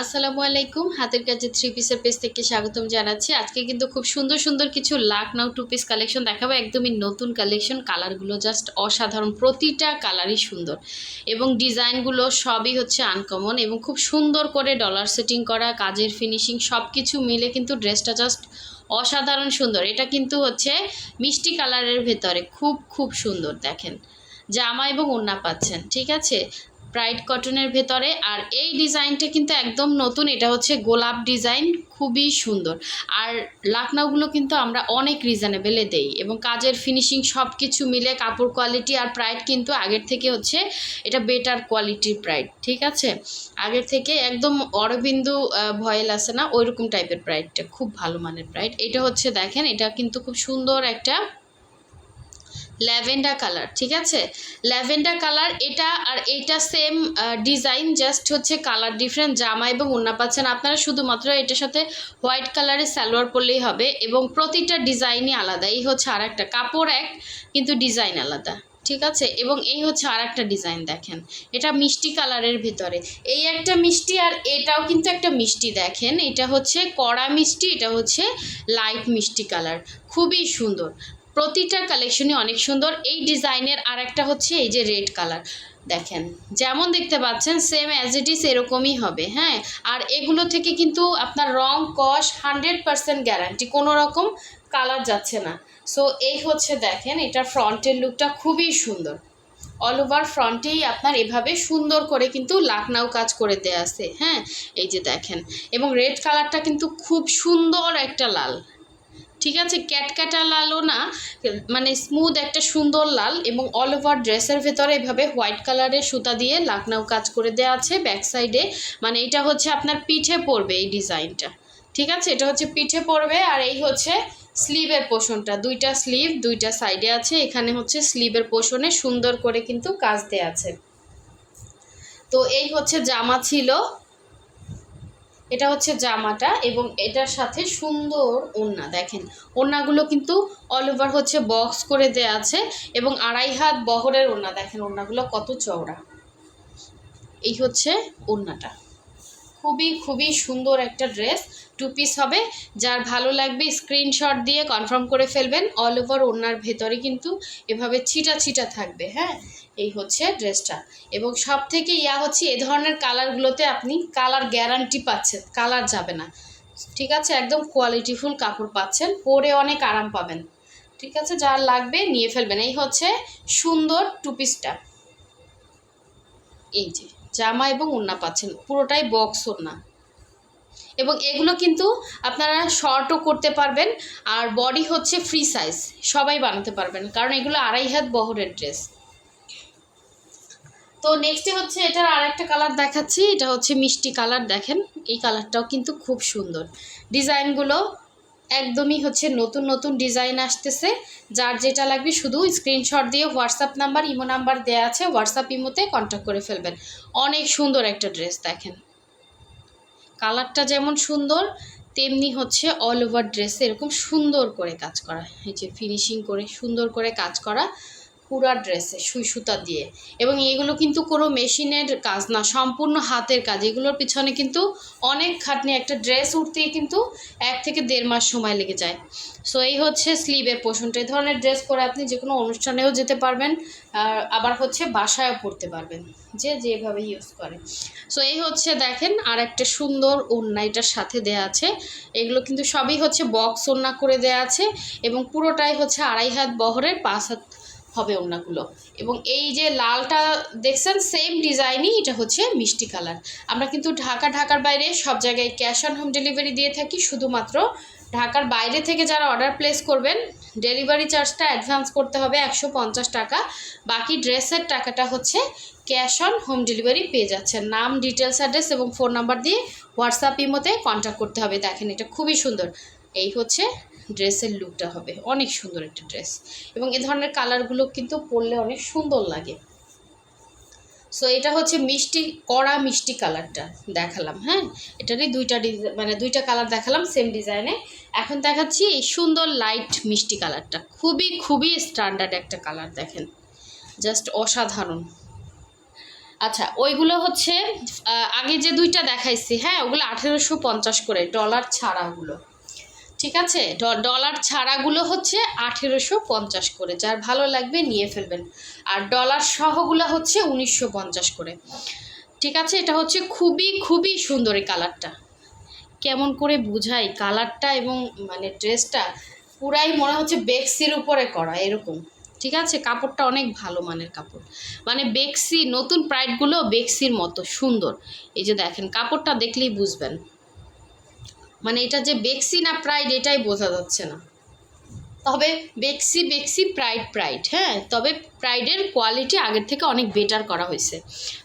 আসসালামু আলাইকুম। হাতের কাছে থ্রি পিসের পেজ থেকে স্বাগতম জানাচ্ছি। আজকে কিন্তু খুব সুন্দর সুন্দর কিছু লাখনাউ টু পিস কালেকশন দেখাবো। একদমই নতুন কালেকশন কালারগুলো জাস্ট অসাধারণ। প্রতিটা কালারই সুন্দর। এবং ডিজাইনগুলো সবই হচ্ছে আনকমন এবং খুব সুন্দর করে ডলার সেটিং করা, কাজের ফিনিশিং সব কিছু মিলে কিন্তু ড্রেসটা জাস্ট অসাধারণ সুন্দর। এটা কিন্তু হচ্ছে মিষ্টি কালারের ভেতরে। খুব খুব সুন্দর দেখেন। জামা এবং ওড়না পাচ্ছেন, ঠিক আছে? ব্রাইট কটনের ভেতরে। আর এই ডিজাইনটা কিন্তু একদম নতুন। এটা হচ্ছে গোলাপ ডিজাইন, খুবই সুন্দর। আর লাকনাউগুলো কিন্তু আমরা অনেক রিজনেবেলে দেই এবং কাজের ফিনিশিং সব কিছু মিলে কাপড় কোয়ালিটি আর প্রাইড কিন্তু আগের থেকে হচ্ছে এটা বেটার কোয়ালিটির প্রাইড ঠিক আছে? আগের থেকে একদম অরবিন্দু ভয়েল আছে না? ওইরকম টাইপের প্রাইডটা খুব ভালো মানের প্রাইড এটা হচ্ছে দেখেন, এটা কিন্তু খুব সুন্দর একটা ল্যাভেন্ডার কালার, ঠিক আছে? ল্যাভেন্ডার কালার, এটা আর এইটা সেম ডিজাইন জাস্ট হচ্ছে কালার ডিফারেন্ট জামা এবং ওড়না পাচ্ছেন আপনারা। শুধুমাত্র এটার সাথে হোয়াইট কালারের সালোয়ার পরলেই হবে এবং প্রতিটা ডিজাইনই আলাদা। এই হচ্ছে আর একটা কাপড় এক, কিন্তু ডিজাইন আলাদা, ঠিক আছে? এবং এই হচ্ছে আর একটা ডিজাইন দেখেন। এটা মিষ্টি কালারের ভেতরে। এই একটা মিষ্টি আর এটাও কিন্তু একটা মিষ্টি দেখেন। এটা হচ্ছে কড়া মিষ্টি, এটা হচ্ছে লাইট মিষ্টি কালার খুবই সুন্দর। প্রতিটা কালেকশনই অনেক সুন্দর। এই ডিজাইনের আর একটা হচ্ছে এই যে রেড কালার দেখেন, যেমন দেখতে পাচ্ছেন সেম অ্যাজ ইট ইজ এরকমই হবে হ্যাঁ? আর এগুলো থেকে কিন্তু আপনার রং, কস হান্ড্রেড পারসেন্ট গ্যারান্টি কোনো রকম কালার যাচ্ছে না। সো এই হচ্ছে দেখেন, এটা ফ্রন্টের লুকটা খুবই সুন্দর। অল ওভার ফ্রন্টেই আপনার এভাবে সুন্দর করে কিন্তু লাকনাও কাজ করে দেয়া আছে হ্যাঁ? এই যে দেখেন, এবং রেড কালারটা কিন্তু খুব সুন্দর একটা লাল। ঠিক আছে? ক্যাটক্যাটা লালও না মানে স্মুথ একটা সুন্দর লাল এবং অল ওভার ড্রেসের ভেতরে এভাবে হোয়াইট কালারের সুতা দিয়ে লাকনাও কাজ করে দেওয়া আছে ব্যাক সাইডে মানে এটা হচ্ছে আপনার পিঠে পড়বে এই ডিজাইনটা। ঠিক আছে? এটা হচ্ছে পিঠে পড়বে আর এই হচ্ছে স্লিভের পোষণটা। দুইটা স্লিভ দুইটা সাইডে আছে। এখানে হচ্ছে স্লিভের পোষণে সুন্দর করে কিন্তু কাজ দেওয়া আছে। তো এই হচ্ছে জামা ছিল। এটা হচ্ছে জামাটা এবং এটার সাথে সুন্দর ওড়না। দেখেন, ওড়নাগুলো কিন্তু অল ওভার হচ্ছে বক্স করে দেয়া আছে এবং আড়াই হাত বহরের ওড়না। দেখেন, ওড়নাগুলো কত চওড়া। এই হচ্ছে ওড়নাটা। খুবই খুবই সুন্দর একটা ড্রেস। টু পিস হবে। যার ভালো লাগবে স্ক্রিনশট দিয়ে কনফার্ম করে ফেলবেন। অল ওভার ওনার ভেতরে কিন্তু এভাবে ছিটা ছিটা থাকবে হ্যাঁ? এই হচ্ছে ড্রেসটা। এবং সব থেকে ইয়া হচ্ছে, এ ধরনের কালারগুলোতে আপনি কালার গ্যারান্টি পাচ্ছেন। কালার যাবে না। ঠিক আছে? একদম কোয়ালিটিফুল কাপড় পাচ্ছেন। পরে অনেক আরাম পাবেন। ঠিক আছে? যার লাগবে নিয়ে ফেলবেন। এই হচ্ছে সুন্দর টু। পিসটা এই যে। জামা এবং ওড়না পাচ্ছেন। পুরোটাই বক্স ওড়না। এবং এগুলো কিন্তু আপনারা শর্টও করতে পারবেন, আর বডি হচ্ছে ফ্রি সাইজ সবাই বানাতে পারবেন, কারণ এগুলো আড়াই হাত বহরের ড্রেস তো নেক্সটে হচ্ছে এটার আরেকটা কালার দেখাচ্ছি, এটা হচ্ছে মিষ্টি কালার দেখেন। এই কালারটাও কিন্তু খুব সুন্দর। ডিজাইনগুলো একদমই হচ্ছে নতুন নতুন ডিজাইন আসতেছে। যার যেটা লাগবে শুধু স্ক্রিনশট দিয়ে হোয়াটসঅ্যাপ নাম্বার ইমো নাম্বার দেওয়া আছে। হোয়াটসঅ্যাপ ইমোতে কন্ট্যাক্ট করে ফেলবেন। অনেক সুন্দর একটা ড্রেস দেখেন। কালারটা যেমন সুন্দর, তেমনি হচ্ছে অল ওভার ড্রেসে এরকম সুন্দর করে কাজ করা। এই যে ফিনিশিং করে সুন্দর করে কাজ করা। পুরা ড্রেসে সুই সুতা দিয়ে। এবং এগুলো কিন্তু কোনো মেশিনের কাজ না, সম্পূর্ণ হাতের কাজ। এগুলোর পিছনে কিন্তু অনেক খাটনি, একটা ড্রেস উঠতেই কিন্তু এক থেকে দেড় মাস সময় লেগে যায়। সো এই হচ্ছে স্লিভের পোষণটা। এই ধরনের ড্রেস পরে আপনি যে কোনো অনুষ্ঠানেও যেতে পারবেন, আর আবার হচ্ছে বাসায়ও পরতে পারবেন, যে যেভাবে ইউজ করে। সো এই হচ্ছে দেখেন আর একটা সুন্দর ওড়না এটার সাথে দেয়া আছে। এগুলো কিন্তু সবই হচ্ছে বক্স ওড়না করে দেয়া আছে এবং পুরোটাই হচ্ছে আড়াই হাত বহরের, পাঁচ হাত হবে ওড়নাগুলো। এবং এই যে লালটা দেখছেন সেম ডিজাইনই এটা হচ্ছে মিষ্টি কালার। আমরা কিন্তু ঢাকা, ঢাকার বাইরে সব জায়গায় ক্যাশ অন হোম ডেলিভারি দিয়ে থাকি, শুধুমাত্র ঢাকার বাইরে থেকে যারা অর্ডার প্লেস করবেন ডেলিভারি চার্জটা অ্যাডভান্স করতে হবে একশো পঞ্চাশ টাকা। বাকি ড্রেসের টাকাটা হচ্ছে ক্যাশ অন হোম ডেলিভারি পেয়ে যাচ্ছেন। নাম ডিটেলস অ্যাড্রেস এবং ফোন নাম্বার দিয়ে হোয়াটসঅ্যাপ ইমোতে কন্ট্যাক্ট করতে হবে। দেখেন এটা খুবই সুন্দর। এই হচ্ছে ড্রেসের লুকটা হবে। অনেক সুন্দর একটা ড্রেস। এবং এ ধরনের কালারগুলো কিন্তু পরলে অনেক সুন্দর লাগে। সো এটা হচ্ছে মিষ্টি, কড়া মিষ্টি কালারটা দেখালাম হ্যাঁ? এটারই দুইটা মানে দুইটা কালার দেখালাম সেম ডিজাইনে এখন দেখাচ্ছি এই সুন্দর লাইট মিষ্টি কালারটা। খুবই খুবই স্ট্যান্ডার্ড একটা কালার, দেখেন। জাস্ট অসাধারণ। আচ্ছা ওইগুলো হচ্ছে আগে যে দুইটা দেখাইছি হ্যাঁ? ওগুলো আঠেরোশো পঞ্চাশ করে ডলার ছাড়াগুলো ঠিক আছে? ডলার ছাড়াগুলো হচ্ছে আঠেরোশো পঞ্চাশ করে। যার ভালো লাগবে নিয়ে ফেলবেন। আর ডলার সহগুলো হচ্ছে উনিশশো পঞ্চাশ করে। ঠিক আছে? এটা হচ্ছে খুবই খুবই সুন্দর এই কালারটা কেমন করে বুঝাই? কালারটা এবং মানে ড্রেসটা পুরাই মনে হচ্ছে বেক্সির উপরে করা, এরকম। ঠিক আছে? কাপড়টা অনেক ভালো মানের কাপড়। মানে বেক্সি, নতুন প্রাইডগুলো বেক্সির মতো, সুন্দর। এই যে দেখেন, কাপড়টা দেখলেই বুঝবেন। মানে এটা যে বেক্সি না প্রাইড এটাই বোঝা যাচ্ছে না। তবে বেক্সি বেক্সি প্রাইড প্রাইড হ্যাঁ? তবে প্রাইডের কোয়ালিটি আগের থেকে অনেক বেটার করা হয়েছে।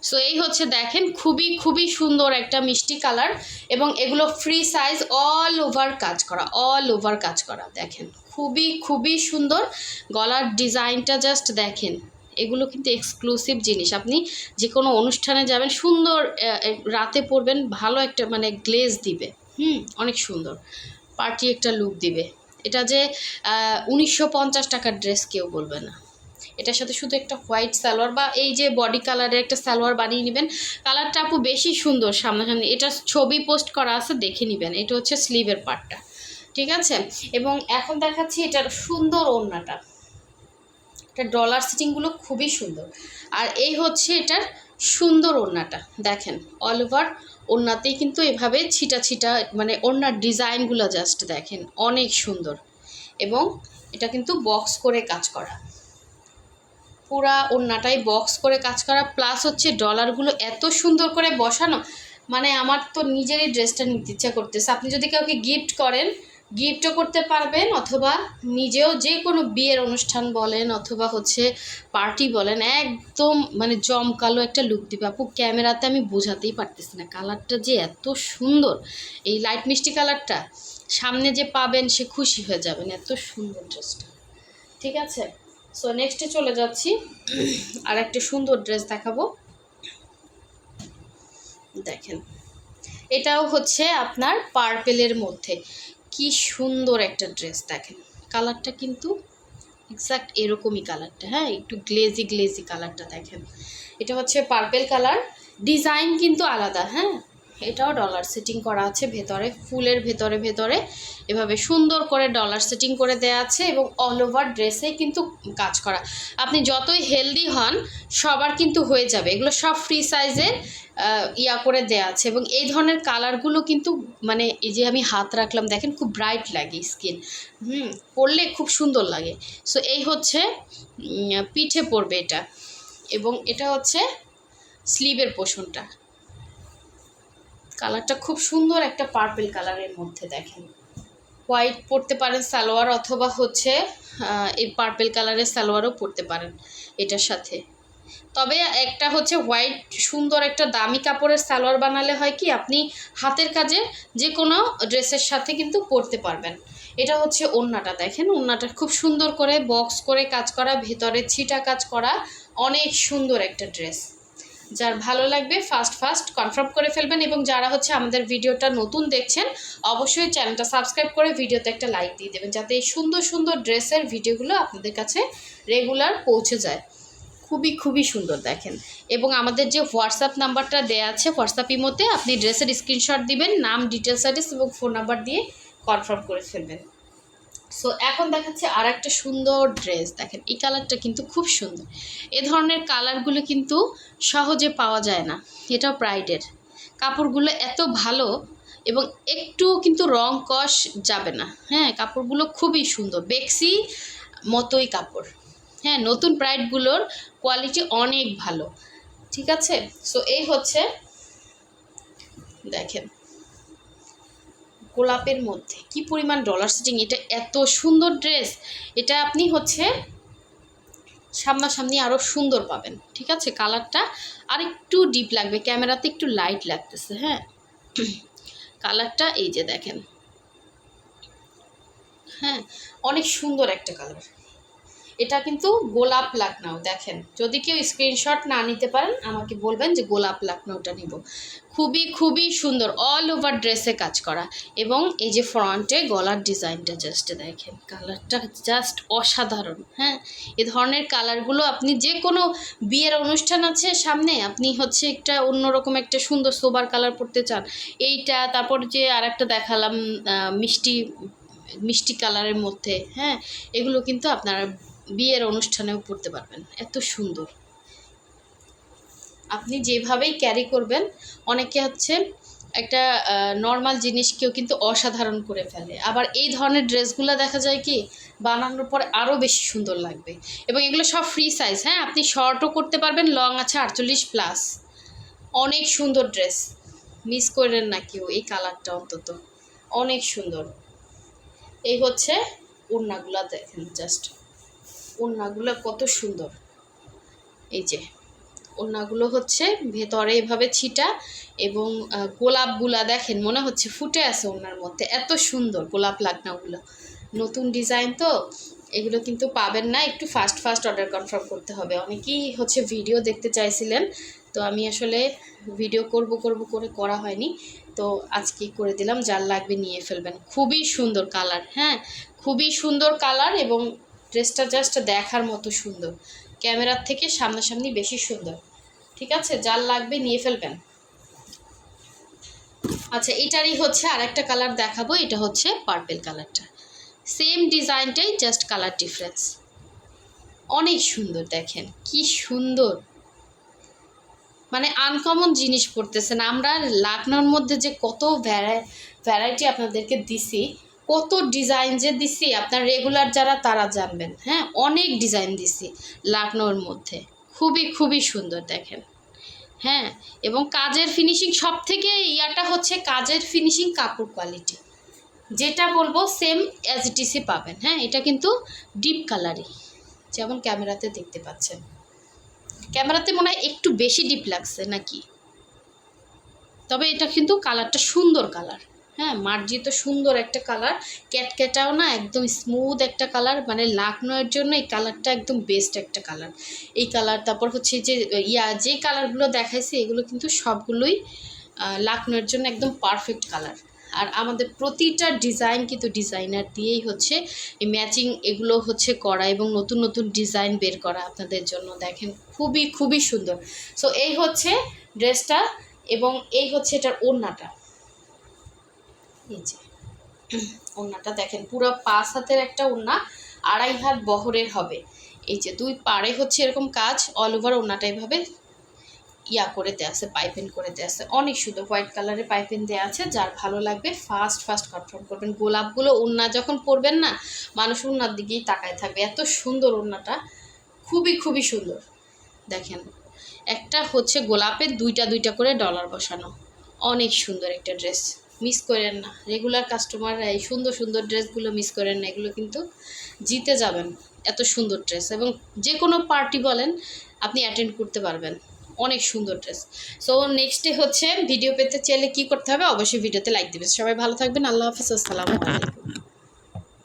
সো এই হচ্ছে দেখেন খুবই খুবই সুন্দর একটা মিষ্টি কালার এবং এগুলো ফ্রি সাইজ অল ওভার কাজ করা অল ওভার কাজ করা, দেখেন। খুবই খুবই সুন্দর। গলার ডিজাইনটা জাস্ট দেখেন। এগুলো কিন্তু এক্সক্লুসিভ জিনিস। আপনি যে কোনো অনুষ্ঠানে যাবেন, সুন্দর রাতে পরবেন, ভালো একটা মানে গ্লেজ দিবে। হুম, অনেক সুন্দর। পার্টি একটা লুক দিবে। এটা যে উনিশশো পঞ্চাশ টাকার ড্রেস কেউ বলবে না। এটার সাথে শুধু একটা হোয়াইট সালোয়ার বা এই যে বডি কালারের একটা সালোয়ার বানিয়ে নেবেন। কালারটা আপু বেশি সুন্দর সামনাসামনি। এটা ছবি পোস্ট করা আছে, দেখে নেবেন। এটা হচ্ছে স্লিভের পার্টটা ঠিক আছে? এবং এখন দেখাচ্ছি এটার সুন্দর ওড়নাটা। এটা ডলার সিটিংগুলো খুবই সুন্দর। আর এই হচ্ছে এটার সুন্দর ওড়নাটা। দেখেন অল ওভার ওড়নাতেই কিন্তু এভাবে ছিটা ছিটা মানে ওড়নার ডিজাইনগুলো জাস্ট দেখেন, অনেক সুন্দর। এবং এটা কিন্তু বক্স করে কাজ করা। পুরা ওড়নাটাই বক্স করে কাজ করা প্লাস হচ্ছে ডলারগুলো এত সুন্দর করে বসানো। মানে আমার তো নিজেরই ড্রেসটা নিতে ইচ্ছা করতেছে। আপনি যদি কাউকে গিফট করেন গিফটও করতে পারবেন অথবা নিজেও যে কোনো বিয়ের অনুষ্ঠান বলেন অথবা হচ্ছে পার্টি বলেন, একদম মানে জমকালো একটা লুক দিবে। আপু, ক্যামেরাতে আমি বোঝাতেই পারতেছি না। কালারটা যে এত সুন্দর। এই লাইট মিষ্টি কালারটা, সামনে যে পাবেন সে খুশি হয়ে যাবেন। এত সুন্দর ড্রেসটা ঠিক আছে? সো নেক্সটে চলে যাচ্ছি। আর একটা সুন্দর ড্রেস দেখাবো। দেখেন। এটাও হচ্ছে আপনার পার্পেলের মধ্যে। কি সুন্দর একটা ড্রেস দেখেন। কালারটা কিন্তু এক্স্যাক্ট এরকমই কালারটা হ্যাঁ? একটু গ্লেজি গ্লেজি কালারটা দেখেন। এটা হচ্ছে পার্পেল কালার ডিজাইন কিন্তু আলাদা হ্যাঁ? এটাও ডলার সেটিং করা আছে ভেতরে, ফুলের ভেতরে ভেতরে। এভাবে সুন্দর করে ডলার সেটিং করে দেওয়া আছে এবং অল ওভার ড্রেসে কিন্তু কাজ করা। আপনি যতই হেলদি হন, সবার কিন্তু হয়ে যাবে। এগুলো সব ফ্রি সাইজের ইয়া করে দেওয়া আছে এবং এই ধরনের কালারগুলো কিন্তু মানে এই যে আমি হাত রাখলাম, দেখেন খুব ব্রাইট লাগে স্কিন হুম, পরলে খুব সুন্দর লাগে। সো এই হচ্ছে পিঠে পড়বে এটা। এবং এটা হচ্ছে স্লিভের পোষণটা। কালারটা খুব সুন্দর একটা পার্পেল কালারের মধ্যে দেখেন। হোয়াইট পরতে পারেন সালোয়ার অথবা হচ্ছে এই পার্পেল কালারের সালোয়ারও পরতে পারেন এটার সাথে। তবে একটা হচ্ছে হোয়াইট সুন্দর একটা দামি কাপড়ের সালোয়ার বানালে হয় কি, আপনি হাতের কাজে যে কোনো ড্রেসের সাথে কিন্তু পরতে পারবেন। এটা হচ্ছে ওড়নাটা দেখেন ওড়নাটা খুব সুন্দর করে বক্স করে কাজ করা, ভেতরে ছিটা কাজ করা, অনেক সুন্দর একটা ড্রেস যার ভালো লাগবে ফার্স্ট ফার্স্ট কনফার্ম করে ফেলবেন এবং যারা হচ্ছে আমাদের ভিডিওটা নতুন দেখছেন, অবশ্যই চ্যানেলটা সাবস্ক্রাইব করে ভিডিওতে একটা লাইক দিয়ে দেবেন, যাতে এই সুন্দর সুন্দর ড্রেসের ভিডিওগুলো আপনাদের কাছে রেগুলার পৌঁছে যায়। খুবই খুবই সুন্দর দেখেন। এবং আমাদের যে হোয়াটসঅ্যাপ নাম্বারটা দেয়া আছে হোয়াটসঅ্যাপ ইমোতে আপনি ড্রেসের স্ক্রিনশট দিবেন, নাম ডিটেলস অ্যাড্রেস এবং ফোন নাম্বার দিয়ে কনফার্ম করে ফেলবেন। সো এখন দেখাচ্ছে আর একটা সুন্দর ড্রেস দেখেন, এই কালারটা কিন্তু খুব সুন্দর। এ ধরনের কালারগুলো কিন্তু সহজে পাওয়া যায় না। এটাও প্রাইডের কাপড়গুলো এত ভালো এবং একটু কিন্তু রং কষ যাবে না। হ্যাঁ কাপড়গুলো খুবই সুন্দর। বেক্সি মতোই কাপড়। হ্যাঁ নতুন প্রাইডগুলোর কোয়ালিটি অনেক ভালো। ঠিক আছে? সো এই হচ্ছে, দেখেন। গোলাপের মধ্যে। কি পরিমাণ ডলার সিটিং এটা এত সুন্দর ড্রেস এটা আপনি হচ্ছে সামনাসামনি আরও সুন্দর পাবেন। ঠিক আছে? কালারটা আর একটু ডিপ লাগবে ক্যামেরাতে একটু লাইট লাগতেছে হ্যাঁ? কালারটা এই যে দেখেন। হ্যাঁ অনেক সুন্দর একটা কালার এটা কিন্তু গোলাপ লাকনাও, দেখেন। যদি কেউ স্ক্রিনশট না নিতে পারেন, আমাকে বলবেন যে গোলাপ লাকনাওটা নিব। খুবই খুবই সুন্দর অল ওভার ড্রেসে কাজ করা। এবং এই যে ফ্রন্টে গলার ডিজাইনটা জাস্ট দেখেন কালারটা জাস্ট অসাধারণ হ্যাঁ? এ ধরনের কালারগুলো আপনি যে কোনো বিয়ের অনুষ্ঠান আছে সামনে, আপনি হচ্ছে একটা অন্যরকম একটা সুন্দর সোবার কালার পরতে চান। এইটা, তারপর যে আর একটা দেখালাম মিষ্টি মিষ্টি কালারের মধ্যে হ্যাঁ? এগুলো কিন্তু আপনারা বিয়ের অনুষ্ঠানেও পরতে পারবেন। এত সুন্দর। আপনি যেভাবেই ক্যারি করবেন, অনেকে হচ্ছে একটা নর্মাল জিনিসকেও কিন্তু অসাধারণ করে ফেলে। আবার এই ধরনের ড্রেসগুলো দেখা যায় কি, বানানোর পর আরও বেশি সুন্দর লাগবে। এবং এগুলো সব ফ্রি সাইজ হ্যাঁ? আপনি শর্টও করতে পারবেন লং আছে আটচল্লিশ প্লাস অনেক সুন্দর ড্রেস মিস করেন না কেউ এই কালারটা অন্তত। অনেক সুন্দর। এই হচ্ছে ওড়নাগুলা দেখেন জাস্ট ওড়নাগুলো কত সুন্দর। এই যে, ওড়নাগুলো হচ্ছে ভেতরে এভাবে ছিটা এবং গোলাপগুলা দেখেন, মনে হচ্ছে ফুটে আছে ওনার মধ্যে। এত সুন্দর গোলাপ লাগনাগুলো নতুন ডিজাইন তো, এগুলো কিন্তু পাবেন না, একটু ফাস্ট ফাস্ট অর্ডার কনফার্ম করতে হবে। অনেকেই হচ্ছে ভিডিও দেখতে চাইছিলেন, তো আমি আসলে ভিডিও করব করব করে করা হয়নি। তো আজকেই করে দিলাম, যার লাগবে নিয়ে ফেলবেন। খুবই সুন্দর কালার হ্যাঁ? খুবই সুন্দর কালার এবং ড্রেসটা জাস্ট দেখার মতো সুন্দর। ক্যামেরার থেকে সামনাসামনি বেশি সুন্দর। ঠিক আছে? যার লাগবে নিয়ে ফেলবেন। আচ্ছা এটারই হচ্ছে আর একটা কালার দেখাবো। এটা হচ্ছে পার্পেল কালারটা সেম ডিজাইনটাই জাস্ট কালার ডিফারেন্স অনেক সুন্দর, দেখেন। কি সুন্দর। মানে আনকমন জিনিস পড়তেছেন আমরা লাকনোর মধ্যে যে কত ভ্যারাই ভ্যারাইটি আপনাদেরকে দিছি কত ডিজাইন যে দিছি, আপনার রেগুলার যারা, তারা জানবেন। হ্যাঁ অনেক ডিজাইন দিছি লাকনোর মধ্যে। খুবই খুবই সুন্দর দেখেন। হ্যাঁ এবং কাজের ফিনিশিং সব থেকে ইয়াটা হচ্ছে কাজের ফিনিশিং কাপড় কোয়ালিটি যেটা বলব সেম ইট ইসই পাবেন। হ্যাঁ এটা কিন্তু ডিপ কালারই যেমন ক্যামেরাতে দেখতে পাচ্ছেন। ক্যামেরাতে মনে হয় একটু বেশি ডিপ লাগছে নাকি? তবে এটা কিন্তু কালারটা সুন্দর কালার হ্যাঁ মার্জিত সুন্দর একটা কালার ক্যাটক্যাটাও না একদম স্মুথ একটা কালার মানে লাকনোয়ের জন্য এই কালারটা একদম বেস্ট একটা কালার এই কালার তারপর হচ্ছে যে, ইয়া, যে কালারগুলো দেখাইছে, এগুলো কিন্তু সবগুলোই লাকনোয়ের জন্য একদম পারফেক্ট কালার আর আমাদের প্রতিটা ডিজাইন কিন্তু ডিজাইনার দিয়েই হচ্ছে, এই ম্যাচিং এগুলো হচ্ছে করা এবং নতুন নতুন ডিজাইন বের করা আপনাদের জন্য। দেখেন, খুবই খুবই সুন্দর। সো এই হচ্ছে ড্রেসটা এবং এই হচ্ছে এটার ওড়নাটা। এই যে, ওড়নাটা দেখেন, পুরো পাঁচ হাতের একটা ওড়না, আড়াই হাত বহরের হবে। এই যে, দুই পাড়ে হচ্ছে এরকম কাজ অল ওভার ওড়নাটা এভাবে ইয়া করে দেওয়া আছে, পাইপেন করে দেওয়া আছে। অনেক সুন্দর, হোয়াইট কালারের পাইপেন দেওয়া আছে, যার ভালো লাগবে ফার্স্ট ফার্স্ট কনফার্ম করবেন। গোলাপগুলো ওড়না যখন পরবেন না, মানুষ ওড়নার দিকেই তাকায় থাকবে। এত সুন্দর ওড়নাটা, খুবই খুবই সুন্দর। দেখেন, একটা হচ্ছে গোলাপের, দুইটা দুইটা করে ডলার বসানো। অনেক সুন্দর একটা ড্রেস। মিস করেন না। রেগুলার কাস্টমাররা এই সুন্দর সুন্দর ড্রেসগুলো মিস করেন না। এগুলো কিন্তু জিতে যাবেন এত সুন্দর ড্রেস এবং যে কোনো পার্টি বলেন, আপনি অ্যাটেন্ড করতে পারবেন। অনেক সুন্দর ড্রেস। সো নেক্সটে হচ্ছে ভিডিও পেতে চাইলে কি করতে হবে? অবশ্যই ভিডিওতে লাইক দেবেন। সবাই ভালো থাকবেন। আল্লাহ হাফিজ। আসসালামু আলাইকুম।